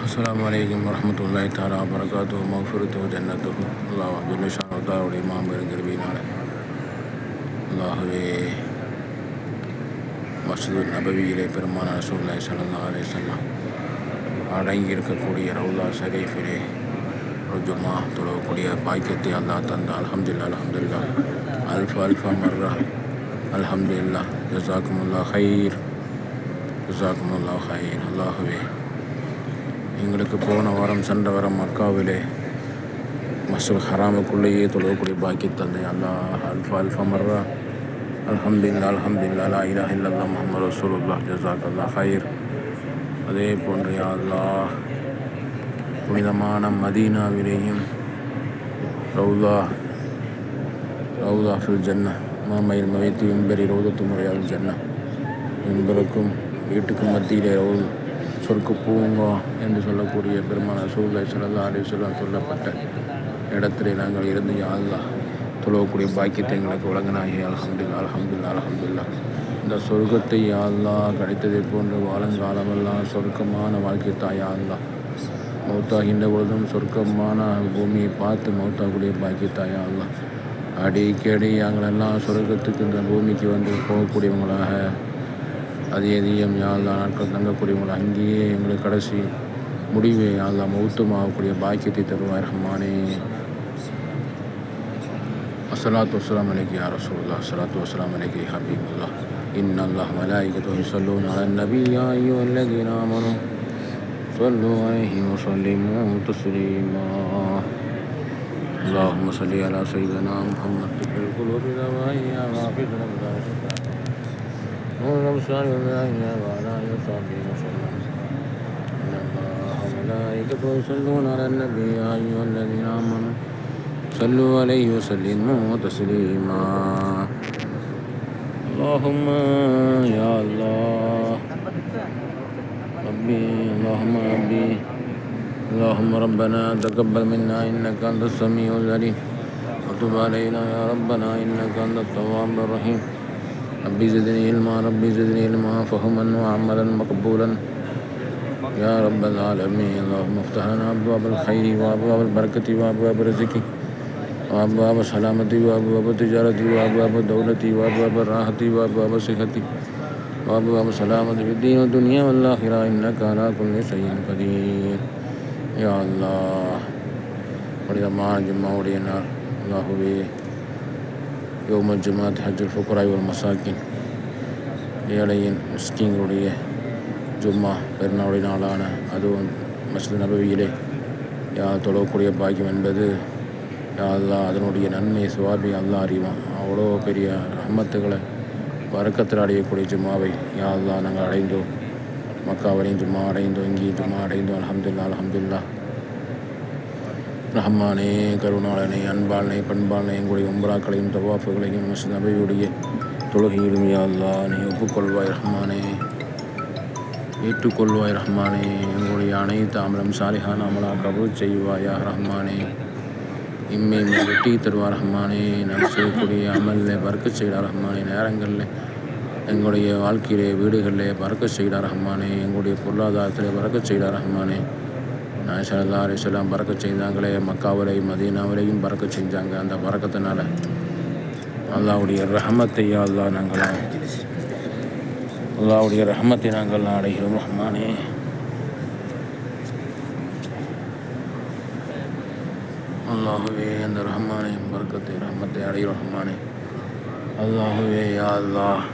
அஸ்லாம் வலைக்கம் வரமத்துல்லாய் தாலா வரகாத்து மஃபுருத்து ஜன்னத்து அல்லா ஜுல்லிஷாவுடைய மாம்பெரும் கருவியினால் அல்லாகவே மசூது நபவியிலே பெருமான ரசூல்லாய் சல்லா அலே சொல்லாம் அடங்கி இருக்கக்கூடிய ரவுல்லா ஷரீஃபிலே ருஜுமா தொழக்கூடிய பாக்கியத்தை அல்லா தந்தா அலமதுல்லா அலமதுல்லா அல்ஃபா அல்ஃபா மர்ரா அலமதுல்லா ஜசாக்குமுல்லா ஹைர் ஜசாக்குமுல்லா ஹைர் அல்லாஹவே எங்களுக்கு போன வாரம் சென்ற வாரம் மக்காவிலே மசூல் ஹராமுக்குள்ளேயே தொழக்கூடிய பாக்கி தந்தை அல்லா அல்ஃபா அல்ஃபா மர்ரா. அல்ஹம்துல்லா அல்ஹம்துல்லா லா இலா இல்லல்லா முகமது ரசூலுல்லாஹ் ஜசாக் அல்லாஹ் ஹைர் அதே போன்று அல்லா புனிதமான மதீனாவிலேயும் ரவுதா ரவுதா ஃபில் ஜன்ன மாமையில் மவைத்து இம்பெரி ரவுதத்து முறையால் ஜன்ன இம்பருக்கும் வீட்டுக்கும் மத்தியிலே ரவுல் சொர்க்கு பூங்கா என்று சொல்லக்கூடிய பெருமான சூழ்நிலை சிறந்த அலி சொல்லப்பட்ட இடத்திலே நாங்கள் இருந்து யா தொழக்கூடிய பாக்கியத்தை எங்களுக்கு வழங்கினாகி அல்ஹம்துல்லா அல்ஹம்துல்லா அல்ஹம்துல்லா இந்த சொர்க்கத்தை யா கிடைத்ததை போன்று வாழங்காலமெல்லாம் சொர்க்கமான வாழ்க்கை தாயா மௌத்தாகின்ற பொழுதும் சொர்க்கமான பூமியை பார்த்து மௌத்தாக்கூடிய பாக்கிய அல்லாஹ். அடிக்கடி நாங்களெல்லாம் சொர்க்கத்துக்கு இந்த பூமிக்கு வந்து போகக்கூடியவங்களாக அதே அதிகம் யாழ்லா நாட்கள் தங்கக்கூடியவங்களை அங்கேயே எங்களுக்கு கடைசி முடிவை யாழ்லா மௌத்தமாகக்கூடிய பாக்கியத்தை தருவார் ரஹ்மானே அஸ்ஸலாத்து வஸ்ஸலாம் அலைக்கு யா ரசூலுல்லாஹ் அஸ்ஸலாத்து வஸ்ஸலாம் அலைக்கு யா ஹபீபுல்லாஹ் إن الله ملائكته يصلون على النبي يا أيها الذين آمنوا صلوا عليه وسلموا تسليما اللهم صل على سيدنا محمد طب القلوب دواء وافد آله وصحبه وسلم يصلون على النبي يا أيها الذين آمنوا صلوا عليه وسلموا تسليما. اللهم يا الله. ربي اللهم ربي. اللهم ربنا تقبل منا إنك أنت السميع العليم. وتب علينا يا ربنا إنك أنت التواب الرحيم. ربي زدني علما ربي زدني علما فهما وعملا مقبولا. يا رب العالمين اللهم افتح لنا أبواب الخير وأبواب البركة وأبواب رزقي وأبواب سلامتي وأبواب تجارتي وأبواب دولتي وأبواب راحتي وأبواب صحتي وأبواب سلامتي في الدين والدنيا والآخرة. إنك على كل شيء قدير. يا الله. ولما جمع ولينا الله به. யோமல் ஜுமாத் ஹஜுல் ஃபுக்ராய் வல் மசாக்கின் ஏழையின் மிஸ்கிங்களுடைய ஜும்மா பெருநாளுடைய நாளான அதுவும் மஸ்ஜித் நபவியிலே. யார் தொழக்கூடிய பாக்கியம் என்பது யா அதனுடைய நன்மை சுவாபி அல்லாஹ் அறிவான். அவ்வளோ பெரிய ரஹமத்துகளை வரக்கத்தில் அடையக்கூடிய ஜும்மாவை யா நாங்கள் அடைந்தோம். மக்காவரையும் ஜும்மா அடைந்தோம் இங்கேயும் ஜும்மா அடைந்தோம். அலமதுல்லா அலமதுல்லா ரஹ்மானே கருணாளனே அன்பாளனே பண்பாளனே எங்களுடைய உம்பராக்களையும் தவாஃபுகளையும் மஸ்ஜித் தொழுகையிலும் யாழ்லா நீ ஒப்புக்கொள்வாய் ரஹ்மானே. ஏற்றுக்கொள்வாய் ரஹ்மானே. எங்களுடைய அனைத்து அமலம் சாலிஹான் அமலா கபூல் செய்வாயா ரஹ்மானே. இம்மை வெட்டி தருவார் ரஹ்மானே. நாம் செய்யக்கூடிய அமலில் பறக்க செய்கிறார் ரஹ்மானே. நேரங்களில் எங்களுடைய வாழ்க்கையிலே வீடுகளிலே பறக்க செய்கிறார் ரஹ்மானே. எங்களுடைய பொருளாதாரத்தில் பறக்க செய்கிறார் ரஹ்மானே. சல்லா அலிஸ்லாம் பறக்க செய்தாங்களே மக்காவிலையும் மதீனாவிலையும் பறக்க செஞ்சாங்க. அந்த பறக்கத்தினால அல்லாவுடைய ரஹமத்தை அல்லா நாங்கள் அல்லாவுடைய ரஹமத்தை நாங்கள் அடைகிறோம் ரஹ்மானே. அல்லாஹுவே அந்த ரஹ்மானே பறக்கத்தை ரஹமத்தை அடைகிறோம் ரஹ்மானே. அல்லாஹுவே யா அல்லாஹ்.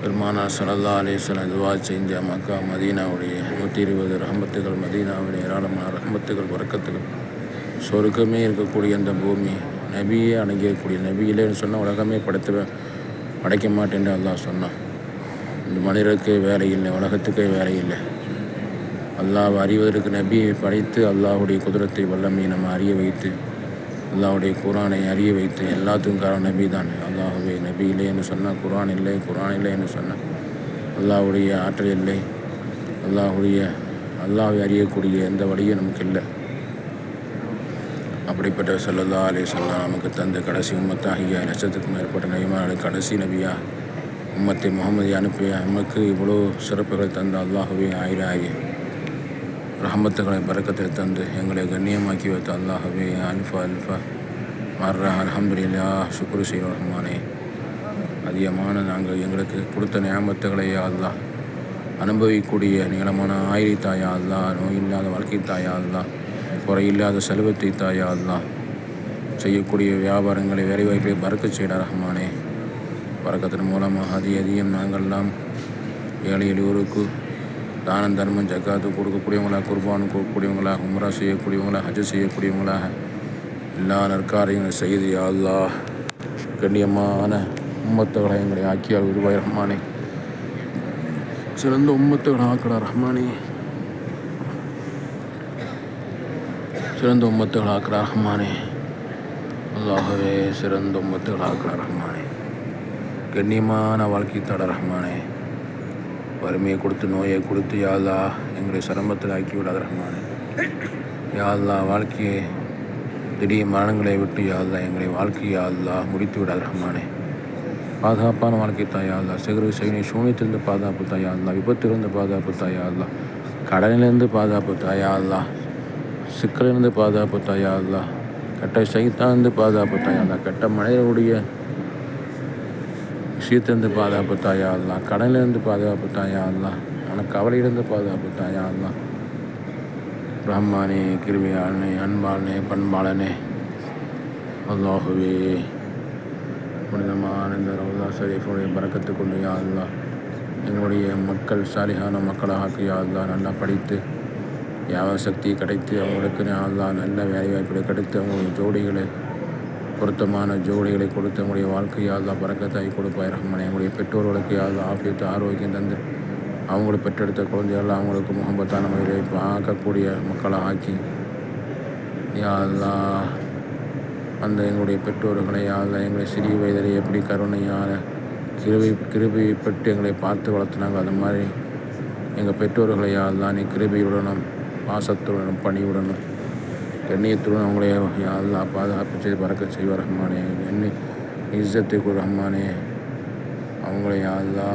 பெருமானா சல்லா அலிஸ்லாம் இதுவாக செஞ்ச மக்கா மதீனாவுடைய நூற்றி இருபது ரஹமத்துகள் மதீனாவுடைய ஏராளமான ரஹமத்துகள் வரக்கத்துகள். சொருக்கமே இருக்கக்கூடிய அந்த பூமி நபியே அடங்கியக்கூடிய நபியிலேன்னு சொன்னால் உலகமே படைத்து படைக்க மாட்டேன்னு அல்லாஹ் சொன்னான். இந்த மனிதருக்கு வேலை இல்லை உலகத்துக்கே வேலை இல்லை. அல்லாஹ் அறிவதற்கு நபியை படைத்து அல்லாஹுடைய குதிரத்தை வல்லமையை நம்ம அறிய வைத்து அல்லாவுடைய குரானை அறிய வைத்து எல்லாத்துக்கும் காரணம் நபி தான் அல்லாஹுவே நபி இல்லைன்னு சொன்னால் குரான் இல்லை குரான் இல்லைன்னு சொன்னால் அல்லாஹுடைய ஆற்றல் இல்லை. அல்லாஹுடைய அல்லாஹை அறியக்கூடிய எந்த வழியும் நமக்கு இல்லை அப்படிப்பட்ட சொல்லல்லா அலி சொல்லா நமக்கு தந்த கடைசி உம்மத்தாகிய லட்சத்துக்கும் மேற்பட்ட நபிமார்கள் கடைசி நபியா உம்மத்தை முகமதி அனுப்பிய நமக்கு இவ்வளோ சிறப்புகள் தந்த அல்லாஹுவே ஆயிரம் ஆயிரம் ரஹமத்துகளை பறக்கத்தை தந்து எங்களை கண்ணியமாக்கி வைத்த அல்லாஹவே அல்ஃபா அல்ஃபா மர்ற அல்ஹம்துலில்லா சுக்குரு செய்கிறோம் அதிகமான நாங்கள் எங்களுக்கு கொடுத்த நியமத்துகளையே அல்லாஹ் அனுபவிக்கக்கூடிய நீளமான ஆயிரி தாயா அல்லா நோய் இல்லாத வாழ்க்கை தாயா அல்லா குறையில்லாத செல்வத்தை தாயா அல்லா செய்யக்கூடிய வியாபாரங்களை வேலைவாய்ப்பை பறக்க செய்ட ரஹ்மானே. பறக்கத்தின் மூலமாக அதி அதிகம் நாங்கள்லாம் ஏழை எளியோருக்கு தானம் தர்மம் ஜக்காத்து கொடுக்கக்கூடியவங்களாக குர்பான் கொடுக்கக்கூடியவங்களாக உம்ரா செய்யக்கூடியவங்களாக ஹஜ் செய்யக்கூடியவங்களாக எல்லா நற்காரியங்களும் செய்து அல்லா கண்ணியமான உம்மத்துகளை எங்களை ஆக்கியால் உருவாய் ரஹ்மானே. சிறந்த உம்மத்துகளை ஆக்கடா ரஹ்மானே. சிறந்த உம்மத்துகள் ரஹ்மானே. அல்லாகவே சிறந்த உம்மத்துகள் ரஹ்மானே. கண்ணியமான வாழ்க்கை தட ரஹ்மானே. வறுமையை கொடுத்து நோயை கொடுத்து யாழ்லா எங்களுடைய சிரமத்தில் ஆக்கி விடாத ரஹ்மானே யாழ்லா வாழ்க்கையை திடீர் மரணங்களை விட்டு யாழ்லா எங்களுடைய வாழ்க்கை யாழ்லா முடித்து விடாத ரஹ்மானே. பாதுகாப்பான வாழ்க்கை தாயாள்லா சிகரு சைனி சூனியத்திலிருந்து பாதுகாப்பு தாயாள்லா விபத்திலிருந்து பாதுகாப்பு தாயாள்லா கடனிலிருந்து பாதுகாப்பு தாயாள்லா சிக்கலிருந்து பாதுகாப்பு தாயாள்லா கட்ட சைத்தாந்து பாதுகாப்பு தாயாள்லா கட்ட மனிதனுடைய விஷயத்திலிருந்து பாதுகாப்பு தாயாள்லா கடனிலிருந்து பாதுகாப்பு தாயாள்லா ஆனால் கவலையிலிருந்து பாதுகாப்பு தாயாள்லா பிரம்மானே கிருமியாளனே அன்பாளனே பண்பாளனே. அல்லாஹுவே. புனிதமான இந்த ரவுதா ஷரீஃபுடைய பறக்கத்து கொண்டு யாழ்லா எங்களுடைய மக்கள் சாலிகான மக்களாக ஆக்கி யாழ்லா நல்லா படித்து யாவ சக்தி கிடைத்து அவங்களுக்கு யாழ்லா நல்ல வேலைவாய்ப்புகளை கிடைத்து அவங்களுடைய ஜோடிகளை பொருத்தமான ஜோடிகளை கொடுத்து அவங்களுடைய வாழ்க்கையால் தான் பறக்கத்தாய் கொடுப்பாய் ரஹ்மான். எங்களுடைய பெற்றோர்களுக்கு யாழ்லா ஆபியத்து ஆரோக்கியம் தந்து அவங்களை பெற்றெடுத்த குழந்தைகள் அவங்களுக்கு முகம்பத்தான முறையில் பார்க்கக்கூடிய மக்களை ஆக்கி யாழ்லா அந்த எங்களுடைய பெற்றோர்களை யாழ்லா எங்களை சிறிய வயதிலே எப்படி கருணையால் கிருபை கிருபையை பெற்று எங்களை பார்த்து வளர்த்துனாங்க. அது மாதிரி எங்கள் பெற்றோர்களை தான் நீ கிருபையுடனும் பாசத்துடனும் பணியுடனும் கண்ணியத்துடன் அவங்களே யாழ்லா பாதுகாப்பு செய்து பறக்க செய்வ ரஹ்மானே. எண்ணி இஸ்ஸத்துக்கு ரஹ்மானே அவங்களை யாழ்லா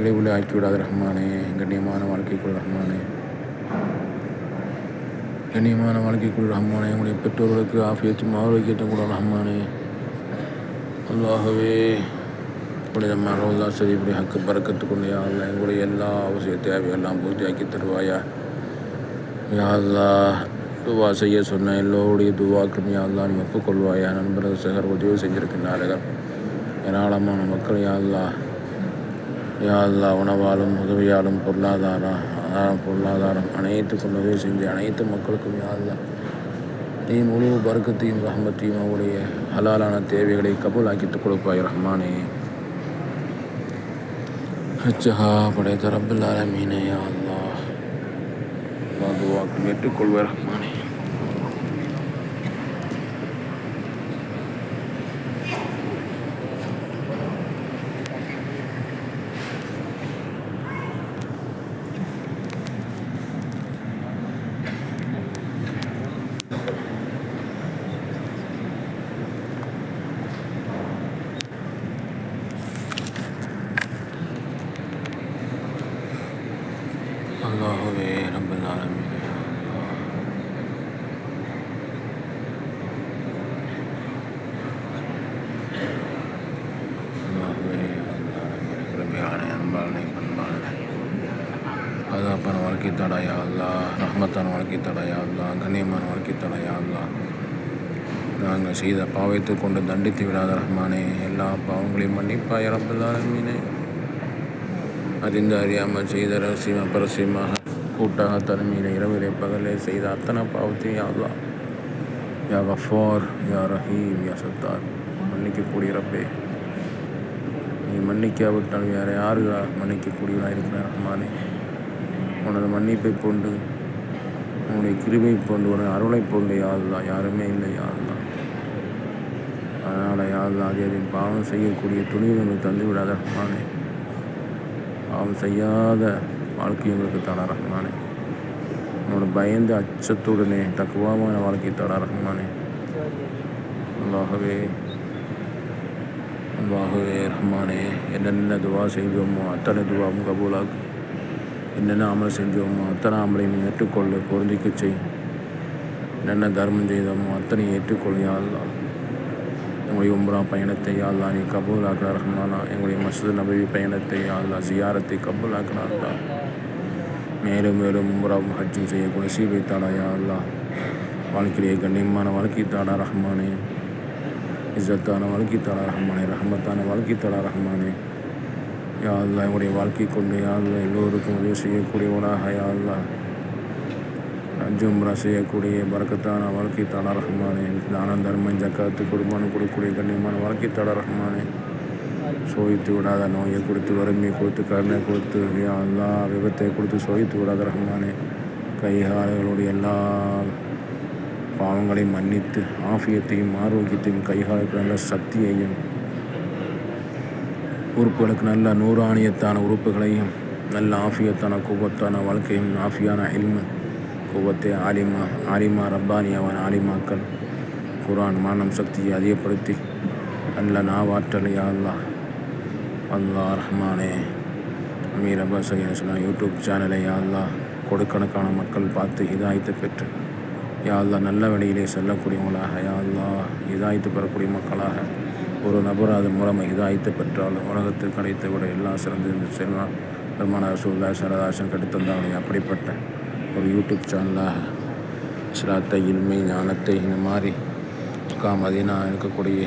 இடைவெளி ஆக்கிவிடாத ரஹ்மானே. கண்ணியமான வாழ்க்கைக்குள் ரஹ்மானே. கண்ணியமான வாழ்க்கைக்குள் ரஹ்மானே எங்களுடைய பெற்றோர்களுக்கு ஆஃபியத்தும் ஆரோக்கியத்தையும் கூட ரஹ்மானே. அல்லாகவே புனிதமான ரோல்லா சரி இப்படி ஹக்கு பறக்கத்து கொண்டு யாழ்லா எங்களுடைய எல்லா அவசிய தேவையெல்லாம் பூர்த்தியாக்கி தருவாயா? யாழ்லா துவா செய்ய சொன்ன எல்லோருடைய துவாக்கும் யாழ்லா நீ ஒப்புக்கொள்வாயா? நண்பர்கள் சகர் உதவி செஞ்சிருக்கின்றார்கள் ஏராளமான மக்கள் யாழ்லா யாழ்லா உணவாலும் உதவியாலும் பொருளாதாரம் ஆதாரம் பொருளாதாரம். அனைத்து கொண்டவே செஞ்சு அனைத்து மக்களுக்கும் யாழ்லா நீ முழு பருக்கத்தையும் ரஹமத்தையும் அவருடைய ஹலாலான தேவைகளை கபூலாக்கிட்டு கொடுப்பாய் ரஹ்மானே. அச்சஹா படைத்த ரப்பில் ஆலமீனே யா துவாக்கும் ரஹ்மானே அல்லாஹுவே ரப்பில் ஆலமீனே யா அல்லாஹ் அல்லாஹுவே பெருமையான அன்பாளனை பண்பாளனை அதாப்பான வாழ்க்கை தடையா அல்லா ரஹ்மத்தான வாழ்க்கை தடையா அல்லா கண்ணியமான வாழ்க்கை தடையா அல்லா நாங்கள் செய்த பாவத்தை கொண்டு தண்டித்து விடாத ரஹ்மானே எல்லா பாவங்களையும் மன்னிப்பாய் ரப்பல் அறிந்து அறியாமல் செய்த ரகசியமாக பரசியமாக கூட்டாக தனிமையில் இரவிலே பகலே செய்த அத்தனை பாவத்தையும் யாழ்லா யா கஃபார் யா ரஹீம் யா சத்தார். மன்னிக்கக்கூடிய ரப்பே. நீ மன்னிக்காவிட்டால் வேறு யாரு மன்னிக்கக்கூடியவனாக இருக்கிற ரஹ்மானே? உனது மன்னிப்பை கொண்டு உன்னுடைய கிருமை போண்டு உனது அருளை கொண்டு யாருதான் யாருமே இல்லை யாருதான் அதனால் யாருதான் அதே பாவம் செய்யக்கூடிய துணிவு எங்களுக்கு தந்து விடாத பாவம் செய்யாத வாழ்க்கை எங்களுக்கு தடா ரஹ்மானே. உன்னோட பயந்து அச்சத்துடனே தக்குவாமான வாழ்க்கை தடா ரஹ்மானே. அல்லாகவே அல்லாகவே ரஹ்மானே என்னென்ன துவா செய்தோமோ அத்தனை துவாவும் கபூலாக்கு. என்னென்ன அமல் செஞ்சோமோ அத்தனை அமலையும் ஏற்றுக்கொள்ள. பொருந்திக்க செய். என்னென்ன தர்மம் செய்தோமோ அத்தனை ஏற்றுக்கொள் எங்களுடைய உம்ரா பயணத்தை யாழ்லா நீ கபூல் ஆக்கினார் ரஹ்மானா. எங்களுடைய மசூத் நபவி பயணத்தை யாழ்லா ஜியாரத்தை கபூல் ஆக்கினார்லா மேலும் மேலும் உம்ராவும் ஹஜ்ஜும் செய்யக்கூடிய சீவை தாடா யாழ்லா வாழ்க்கையிலேயே கண்ணியமான வாழ்க்கை தாடா ரஹ்மானே. இஸ்ஸத்தான வாழ்க்கை தாடா ரஹ்மானே. ரஹமத்தான வாழ்க்கை தாடா ரஹ்மானே. யா உடைய வாழ்க்கை கொண்டு யா எல்லோருக்கும் உதவி செய்யக்கூடியவனாக யா அஜும்ரா செய்யக்கூடிய பறக்கத்தான வாழ்க்கை தாடா ரஹ்மானே தானம் தர்மம் ஜக்காத்து குடும்பம் கொடுக்கக்கூடிய கண்ணியமான வாழ்க்கை தாடா ரஹ்மானே சோதித்து விடாத நோயை கொடுத்து வறுமையை கொடுத்து கருணை கொடுத்து எல்லா விபத்தை கொடுத்து சோதித்து விடாத ரஹ்மானே கைகாலைகளுடைய எல்லா பாவங்களையும் மன்னித்து ஆஃபியத்தையும் ஆரோக்கியத்தையும் கைகாலுக்கு நல்ல சக்தியையும் உறுப்புகளுக்கு நல்ல நூறாணியத்தான உறுப்புகளையும் நல்ல ஆஃபியத்தான கூபத்தான வாழ்க்கையும் ஆஃபியான இல்மு குவத்தை ஆலிமா ஆலிமா ரப்பானியாவான ஆலிமாக்கள் குரான் மானம் சக்தியை அதிகப்படுத்தி நல்ல நாவாற்றலை அல்லா அல்லா ரஹ்மானே அமீர் அப்பாஸ் அலி சொன்ன யூடியூப் சேனலை யா அல்லா கொடுக்கணக்கான மக்கள் பார்த்து இதாயத்தை பெற்று யா அல்லா நல்ல வழியிலே செல்லக்கூடியவங்களாக யாழ்லா அல்லா இதாயத்து பெறக்கூடிய மக்களாக ஒரு நபர் அது மூலமாக இதாயத்து பெற்றால் உலகத்தில் கிடைத்த விட எல்லாம் சிறந்து இந்த செல்வா. பெருமான ரசூல்லா சரதாசன் கெடுத்தந்தாங்களே அப்படிப்பட்ட ஒரு யூடியூப் சேனலாக இஸ்லாத்தை இனிமை ஞானத்தை இந்த மாதிரி மக்கா மதினா இருக்கக்கூடிய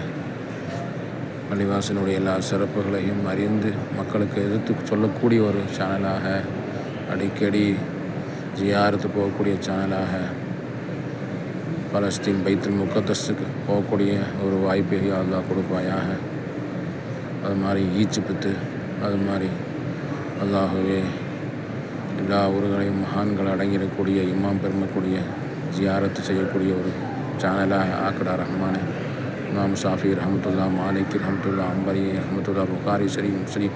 பள்ளிவாசனுடைய எல்லா சிறப்புகளையும் அறிந்து மக்களுக்கு எதிர்த்து சொல்லக்கூடிய ஒரு சேனலாக அடிக்கடி ஜியாரத்து போகக்கூடிய சேனலாக பலஸ்தீன் பைத்தல் முக்கத்தஸுக்கு போகக்கூடிய ஒரு வாய்ப்பை அல்லா கொடுப்பாயாக. அது மாதிரி ஈச்சிப்து அது மாதிரி அல்லாகவே எல்லா ஊர்களையும் மகான்கள் அடங்கிடக்கூடிய இமாம் பெருமக்கூடிய ஜியாரத்து செய்யக்கூடிய ஒரு சேனலாக ஆக்கடா ரஹ்மானே. இமாம் ஷாஃபி ரஹமத்துல்லா மாலிக் ரஹமத்துல்லா அம்பரி ரஹமத்துல்லா புகாரி சரி முஸ்லீம்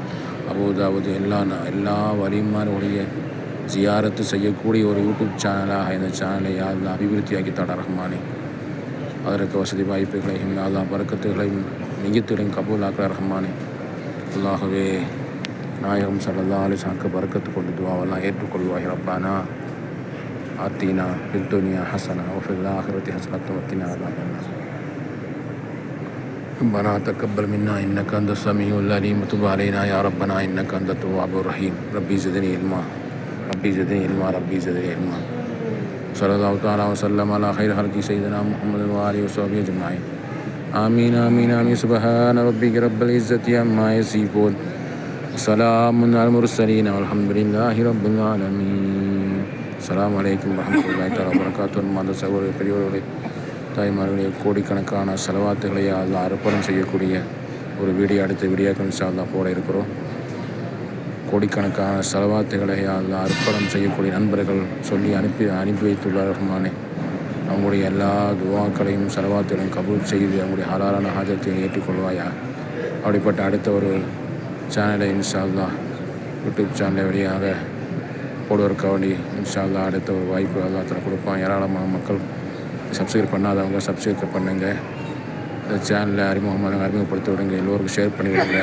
அபுதாபுது எல்லா எல்லா வலிமாருடைய ஜியாரத்து செய்யக்கூடிய ஒரு யூடியூப் சேனலாக இந்த சேனலை யாரெல்லாம் அபிவிருத்தியாக்கி தட ரஹ்மானே அதற்கு வசதி வாய்ப்புகளையும் யாழ்லா பறக்கத்துகளையும் நிகழ்த்துகளையும் கபூலாக்கிற ரஹ்மானே அல்லாகவே நாயகம் சல்லா அலிசாக்கு பறக்கத்து கொண்டு துவாவெல்லாம் ஏற்றுக்கொள்வாய் ரப்பானா ஆத்தீனா பில்துனியா ஹசனா ஒஃபில்லா ஆஹிரத்தி ஹசனத்து வத்தினா அல்லாஹ் ربنا تقبل منا انك انت السميع العليم وتب علينا يا ربنا انك انت التواب الرحيم ربي زدني علما ربي زدني علما ربي زدني علما صلى الله تعالى وسلم على خير خلق سيدنا محمد وآله وصحبه أجمعين آمين آمين آمين سبحان ربك رب العزة عما يصفون سلام على المرسلين والحمد لله رب العالمين السلام عليكم ورحمة الله تعالى وبركاته மாத சகோதர பெரியவர்களே தாய்மார்களே கோடிக்கணக்கான செலவாத்துகளை அதில் அர்ப்பணம் செய்யக்கூடிய ஒரு வீடியோ அடுத்த வீடியோக்கள் இன்ஷா போட இருக்கிறோம் கோடிக்கணக்கான செலவாத்துகளை அதில் அர்ப்பணம் செய்யக்கூடிய நண்பர்கள் சொல்லி அனுப்பி அனுப்பி வைத்துள்ளார் ரஹ்மானே. அவங்களுடைய எல்லா துவாக்களையும் செலவாத்துகளையும் கபூல் செய்து அவங்களுடைய ஹலாலான ஹாஜத்தையும் ஏற்றுக்கொள்வாயா? அப்படிப்பட்ட அடுத்த ஒரு சேனலை இன்ஷால்லா யூடியூப் சேனலை வழியாக போடுவதற்காக வேண்டி இன்ஷால்லா அடுத்த ஒரு வாய்ப்பு எல்லாத்தில் கொடுப்பான். ஏராளமான மக்கள் சப்ஸ்கிரைப் பண்ணாதவங்க சப்ஸ்கிரைப் பண்ணுங்கள் இந்த சேனலை அறிமுகமாக அறிமுகப்படுத்தி விடுங்க. எல்லோருக்கும் ஷேர் பண்ணி விடுங்க